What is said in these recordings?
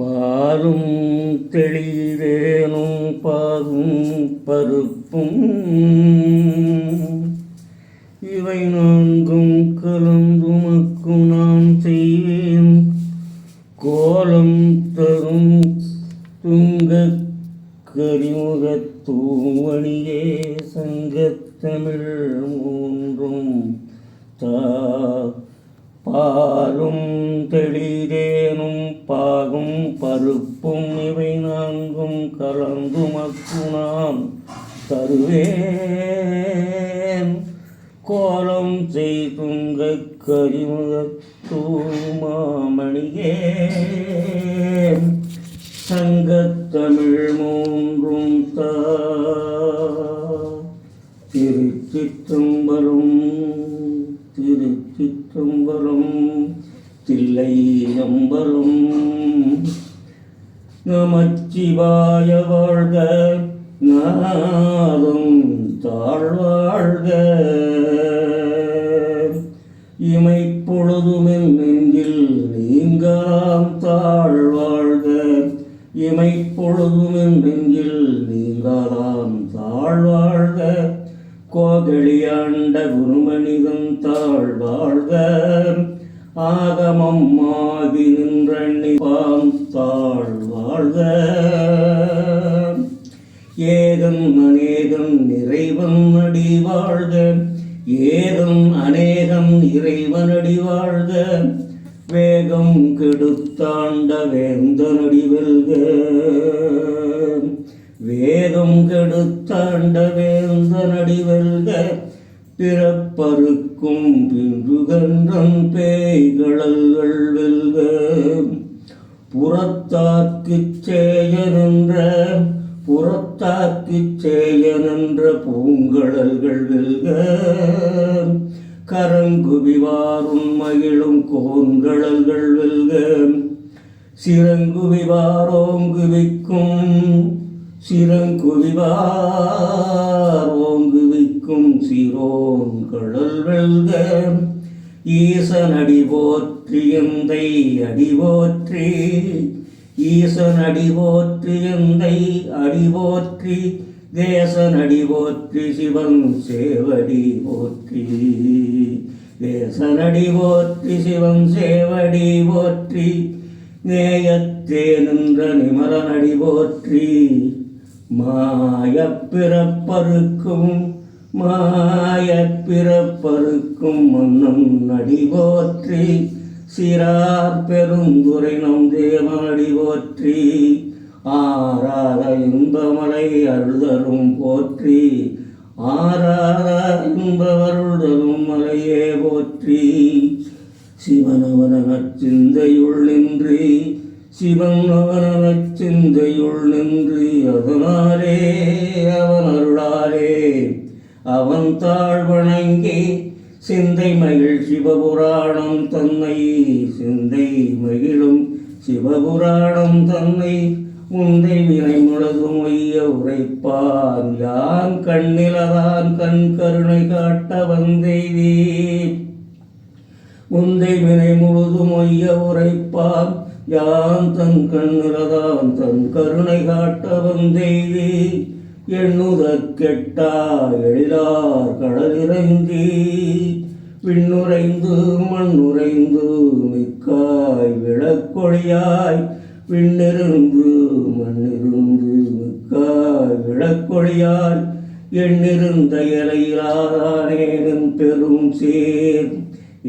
பாரும் தெளிதேனும் பாரும் பருப்பும். இவை நான்கும் கலந்துமக்கும் நான் செய்வேன். கோலம் தரும் துங்கக் கரிமுகத்தூவணியே சங்கத்தமிழ் மூன்றும் தா. பாலும் தெளிதேனும் பா தருவேன். கோலம் செய்துங்க கரிமுகத்தூமாமணியே சங்கத்தமிழ் மூன்றும் தா. திருச்சிற்றம்பலம் திருச்சிற்றம்பலம் தில்லை நம்பரும் நமச்சிவாய வாழ்க நாதம் தாழ்வாழ்க. இமை பொழுதுமென் நெஞ்சில் நீங்களாம் தாழ்வாழ்க. இமை பொழுதுமென் நெஞ்சில் நீங்களாம் தாழ்வாழ்க. கோகலியாண்ட குருமனிதன் தாழ்வாழ்க. ஆகமம் ஆகி பாம் தாழ்வாழ்க. ஏகம் அநேகம் இறைவன் அடி வாழ்க. ஏகம் அநேகம் இறைவன் அடி வாழ்க. வேகம் கெடுத்தாண்ட வேந்தனடி வெல்க. வேகம் கெடுத்தாண்ட வேந்தனடி வெல்க. பிறப்பருக்கும் பின்றுகன்றம் பேய்களல்கள் வெல்க. புறத்தாக்குச் சேயனென்ற புறத்தாக்குச் சேயனென்ற பூங்கடல்கள் வெல்க கரங்குவிவாரும் மகிழும் கோன்கடல்கள் வெல்க. சிறங்குவிவாரோங்குவிக்கும் சிறங்குவிவார் ஓங்குவிக்கும் சிரோன் கடல் வெல்க. ஈசனடி போற்றி எந்தை அடி போற்றி ஈசன் அடிபோற்றி எந்தை அடி தேசன் அடிபோற்றி சிவன் சேவடி போற்றி. தேசனடி போற்றி சிவன் சேவடி போற்றி நேயத்தே நின்ற நிமரனடி போற்றி. மாய பிறப்பருக்கும் மாய பிறப்பருக்கும் மன்னம் நடி போற்றி. சிறார் பெருந்துரை நம் தேவனடி போற்றி. ஆராத இன்பமலை அருள்தரும் போற்றி. ஆராத இன்பவருள்தரும் மலையே போற்றி. சிவனவன சிந்தையுள் நின்று சிவன் அவனச் சிந்தையுள் நின்று அதனாலே அவன் அருளாலே அவன் தாழ் வணங்கி சிந்தை மகிழ் சிவபுராணம் தன்னை சிந்தை மகிழும் சிவபுராணம் தன்னை. முந்தை வினை முழுதும் ஒய்ய உரைப்பான் யான் கண்ணிலதான் கண் கருணை காட்ட வந்தெய்தே முந்தை வினை முழுதும் ஒய்ய உரைப்பான் யான் தன் கண்ணிலதான் தன் கருணை காட்ட வந்தெய்தே எண்ணுதற் கெட்டா எழிலார் கடலிறங்கி விண்ணுரைந்து மண்ணுரைந்து மிக்காய் விளக்கொழியாய் விண்ணிருந்து மண்ணிருந்து மிக்காய் விளக்கொழியாய் எண்ணிருந்த இலையிலானேனின் பெரும் சீர்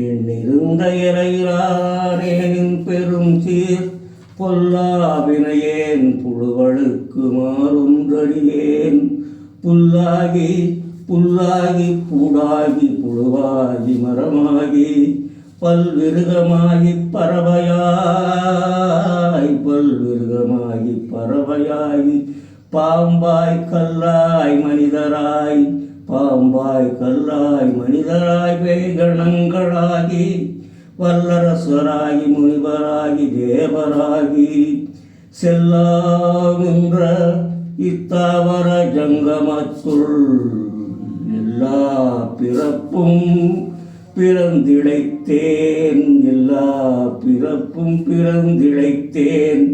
எண்ணிருந்த இலையிலானேனின் பெரும் சீர் பொல்லாவினையேன் புழுவழுக்கு மாறுன்றடியேன். புல்லாகி புல்லாகி பூடாகி புழுவாகி மரமாகி பல்விருகமாகி பறவையாய் பல்விருகமாகி பறவையாய் பாம்பாய் கல்லாய் மனிதராய் பாம்பாய் கல்லாய் மனிதராய் வேகணங்களாகி வல்லரசராகி முனிவராகி தேவராகி செல்லாகின்ற இத்தாவர ஜங்கமத்துள் எல்லா பிறப்பும் பிறந்திழைத்தேன் எல்லா பிறப்பும் பிறந்திழைத்தேன்.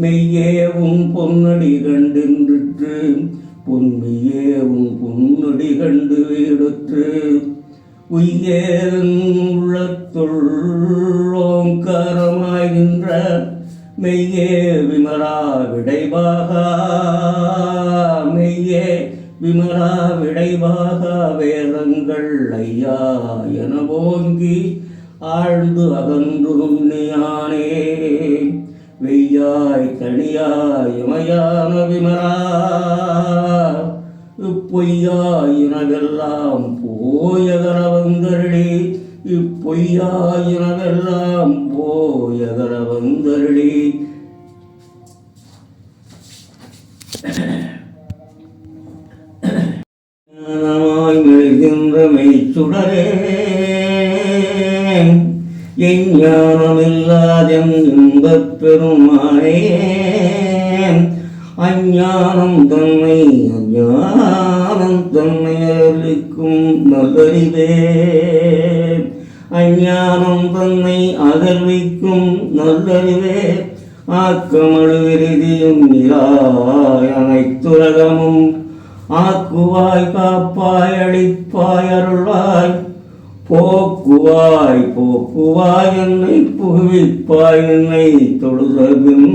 மெய்யேவும் பொன்னடி கண்டின்று பொன்மையே உன் பொன்னடி கண்டு வீடுற்று. உய்யேன் உள்ளத்துள் ஓங்காரமாய் மெய்யே விமலா விடைபாகா மெய்யே விமலா விடைபாகா வேதங்கள் ஐயா என ஓங்கி ஆழ்ந்து அகன்றும் ஞானே வெய்யாய் தனியாய் இமையான விமலா இப்பொய்யாயினவெல்லாம் போயகர வந்தருளி இப்பொய்யாயினவெல்லாம் போயகர வந்தருளி ஞானமாய் மெழுகின்ற மெய்ச்சுடரே எஞ்ஞானமில்லாதென் இன்பப் பெருமானே அஞ்ஞானம் தன்னை அஞ்ஞானம் தன்னை அளிக்கும் நல்லறிவே. அஞ்ஞானம் தன்னை அகழ்விக்கும் நல்லறிவே. ஆக்கமழுவிருதியும் நிராய் அனைத்துலகமும். ஆக்குவாய் காப்பாய் அழிப்பாய் அருள்வாய் போக்குவாய் போக்குவாய் என்னை புகுவிப்பாய் என்னை தொழுதபின்.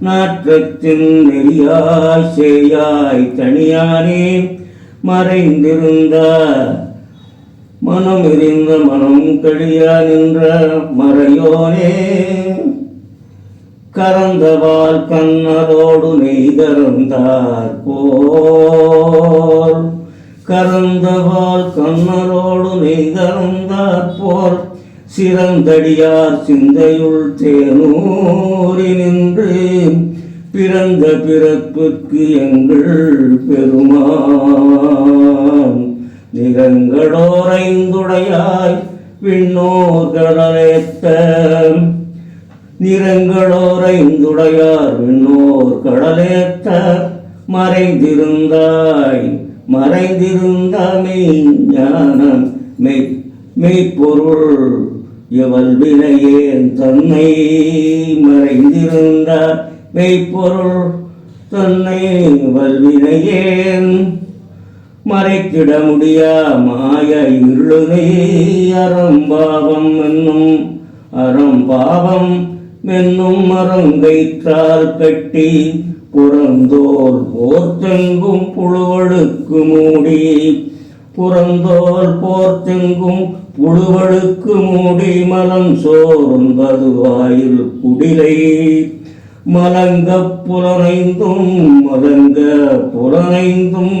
நாற்றத்தின் நெறியாய் சேயாய் தனியானே மறைந்திருந்த மனம் எரிந்த மனம் கழியா நின்ற மறையோனே. கறந்தவால் கண்ணரோடு நெய்தறந்தார் போல் கறந்தவால் கண்ணரோடு நெய்தறந்தார் போல் சிறந்தடியார் சிந்தையுள் தேனூரி நின்று பிறந்த பிறப்புக்கு எங்கள் பெருமான். நிறங்களோரைந்துடையாய் விண்ணோர் நிறங்களோரைந்துடையார் விண்ணோர் கடலேத்த மறைந்திருந்தாய் மறைந்திருந்தாமே ஞானம் மெய் மெய்ப்பொருள் எவள் வினையேன் தன்னை மறைந்திருந்தார்? மெய்ப்பொருள் தன்னை வல்வினையேன் மறைக்கிட முடியா? மாய இருளுனை அறம்பாவம் என்னும் அறம்பாவம் என்னும் மரங்கைற்றால் கட்டி புறந்தோர் போர்த்தெங்கும் புழுவழுக்கு மூடி. புறந்தோர் போர்த்தெங்கும் புழுவழுக்கு மூடி மலம் சோர்ந்தது வாயில் குடிலை. மலங்க புலனைந்தும் மலங்க புலனைந்தும்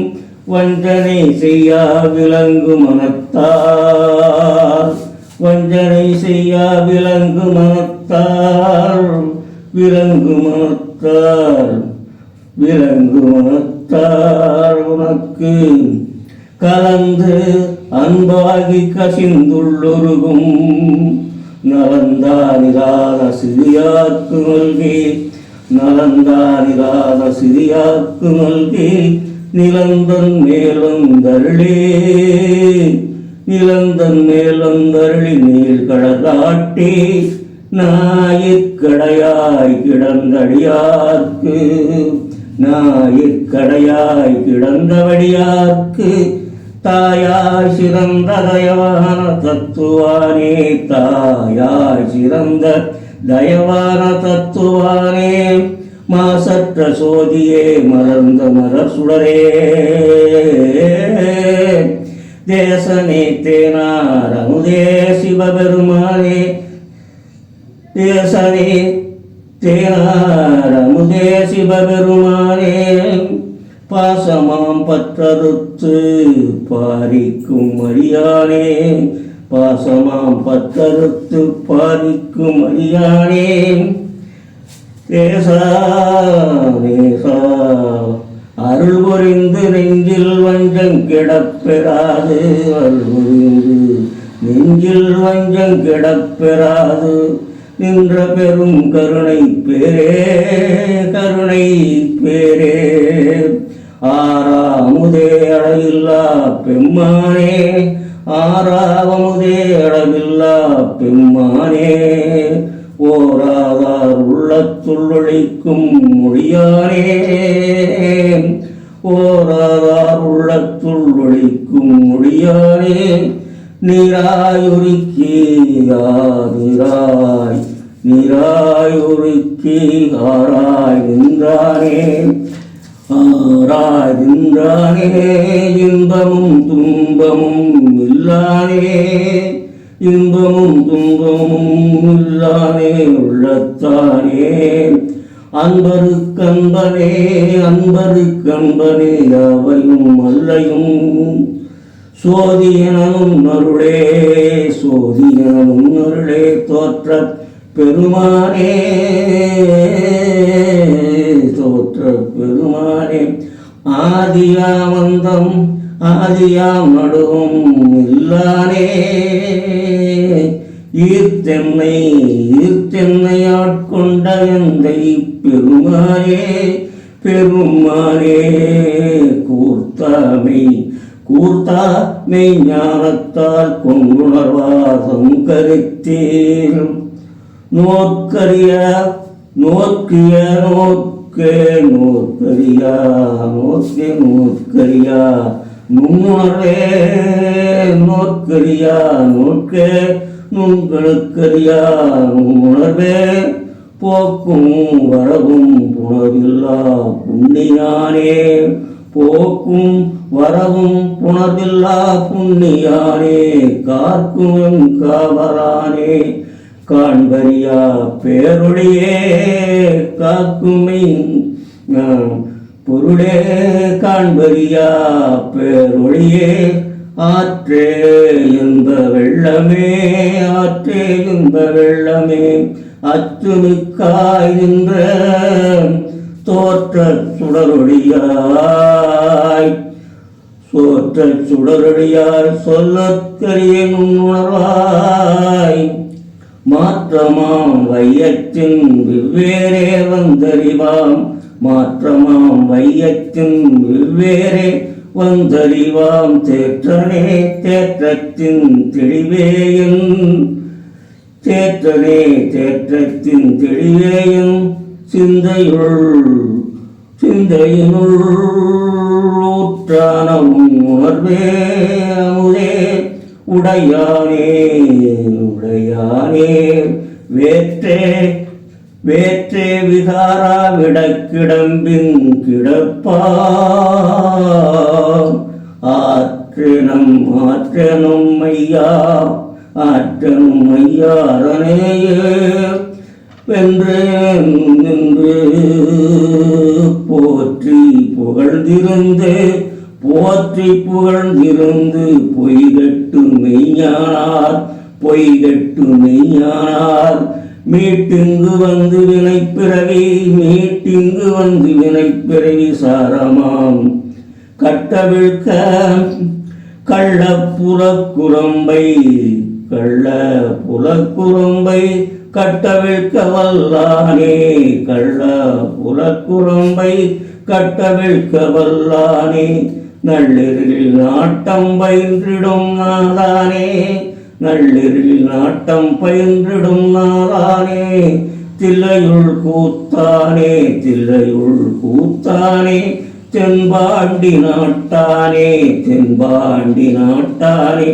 வஞ்சனை செய்யா விலங்கு மனத்தார். வஞ்சனை செய்யா விலங்கு மனத்தார் விலங்கு மனத்தார் விலங்கு மனத்தார் உனக்கு. கலந்து அன்பாகி கசிந்துள்ளொருகும். நலந்தானிராத சிறியாக்கு நல்கே நலந்தானிராத சிறியாக்கு நல்கே நிலந்தன் மேலந்தருளே நிலந்தன் மேலந்தருளி நீள் கடலாட்டே நாயிற்கடையாய் கிடந்தடியார்க்கு. நாயிற்கடையாய் கிடந்தவடியார்க்கு தாயாய் சிறந்த தயவான தத்துவானே தாயாய் சிறந்த தயவான தத்துவானே மாசற்ற சோதியே மலர்ந்த மலர் சுடரே தேசனே தேனார் அமுதே சிவபெருமானே தேசனே தேனார் அமுதே சிவபெருமானே பாசமாம் பற்றறுத்து பாரிக்கும் அடியானே. பாசமாம் பத்தறுத்து பாரிக்கும் அடியானே. தேசா தேசா அருள் புரிந்து நெஞ்சில் வஞ்சம் கிடப்பெறாது. அருள் புரிந்து நெஞ்சில் வஞ்சம் கிடப்பெறாது. நின்ற பெரும் கருணை பேரே கருணை பேரே. ஆறாமுதே அழகில்லா பெம்மானே ஆறாவமுதே அழகில்லா பெம்மானே. ஓராதார் உள்ள உள்ளத்துள் ஒழிக்கும் மொழியானே. ஓராதார் உள்ளத்துள் ஒழிக்கும் மொழியானே. நீராயுருக்கி ஆதிராய் நீராயுருக்கி ஆராய் நின்றானே. ஆராய் இன்பமும் துன்பமும் இல்லானே இன்பமும் துன்பமும் இல்லானே உள்ளத்தானே. அன்பருக்கன்பனே அன்பருக்கன்பனே அவையும் அல்லையும் சோதியனும் அருளே சோதியனும் அருளே தோற்ற பெருமானே தோற்ற பெருமானே ஆதியாமந்தம் ஆதியாம் நடுவும் இல்லானே. ஈர்த்தென்னை ஈர்த்தென்னை ஆட்கொண்ட எந்தை பெருமானே பெருமானே கூர்த்தாமை கூர்த்தா மெய்ஞானத்தால் கொண்டுணர்வாதம் கருத்தேன் நோக்கரிய நோக்கிய நோக்கே நோக்கரியா நோக்கே நோக்கரியா நுண்ணுணர்வே நோக்கரியா நோக்கே நுண்களுக்கரியா நுண்ணுணர்வே போக்கும் வரவும் புணர்வில்லா புண்ணியானே போக்கும் வரவும் புணர்வில்லா புண்ணியானே காக்கும் காவரானே காண்பரியா பேருடையே காக்குமை பொருளே காண்பரியா பேருடையே ஆற்றே இந்த வெள்ளமே ஆற்றே இந்த வெள்ளமே அச்சுமிக்காய் தோற்ற சுடரொழியாய் சோற்ற சுடரொழியாய் சொல்லற்கரிய உணர்வாய். மாற்றமாம் வையத்தின் வெவ்வேறே வந்தறிவாம். மாற்றமாம் வையத்தின் வெவ்வேறே வந்தறிவாம். தேற்றனே தேற்றத்தின் தெளிவேயன் தேற்றனே தேற்றத்தின் தெளிவேயன் சிந்தையுள் சிந்தையினுள் ஊற்றானவும் உணர்வே அமுதே. உடையானே உடையானே வேற்றே வேற்றே விகாரா விடக்கிடம்பின் கிடப்பா ஆற்றனம் ஆற்றனும் ஐயா ஆற்றனும் ஐயாரனேயே வென்றேன் நின்று போற்றி புகழ்ந்திருந்து போற்றி புகழ்ந்திருந்து பொய்கட்டு மெய்ஞானார். பொய்கட்டு மெய்யானார் மீட்டிங்கு வந்து வினைப்பிறவி மீட்டிங்கு வந்து வினைப்பிறவி சாரமாம். கட்டவிழ்க்க கள்ளப்புற குரம்பை கள்ள புறக்குரம்பை கட்டவிழ்க்க வல்லானே கள்ள புறக்குரம்பை கட்டவிழ்க்க வல்லானே. நள்ளிரில் நாட்டம் பயின்றிடும் நாதானே. நள்ளிரில் நாட்டம் பயின்றிடும் நாளானே தில்லையுள் கூத்தானே தில்லையுள் கூத்தானே தென்பாண்டி நாட்டானே தென்பாண்டி நாட்டானே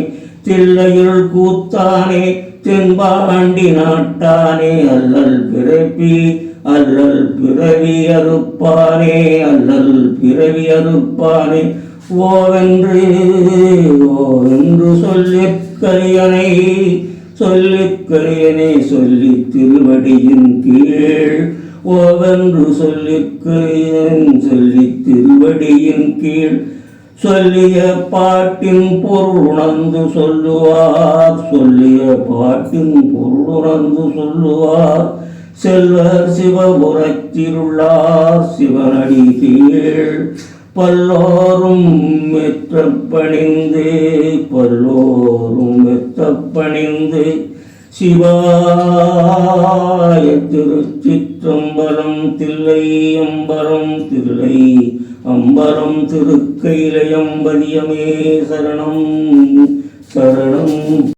தில்லையுள் கூத்தானே தென்பாண்டி நாட்டானே அல்லல் பிறப்பி அல்லல் பிறவி அறுப்பானே அல்லல் பிறவி அறுப்பானே. ஓவென்று ஓவென்று சொல்லிக் கரியனை சொல்லிக்கரியனை சொல்லி திருவடியின் கீழ். ஓவென்று சொல்லிக்கரியன் சொல்லி திருவடியின் கீழ். சொல்லிய பாட்டின் பொருளுணர்ந்து சொல்லுவார். சொல்லிய பாட்டின் பொருளுணர்ந்து சொல்லுவார். செல்வர் சிவபுரத்திலுள்ளார் சிவனடி கீழ். பல்லோரும் மெத்தப்பணிந்து பல்லோரும் மெத்தப்பணிந்து சிவாய திருச்சிற்றம்பலம் தில்லை அம்பரம் தில்லை அம்பரம் திருக்கையிலையம்பதியமே சரணம் சரணம்.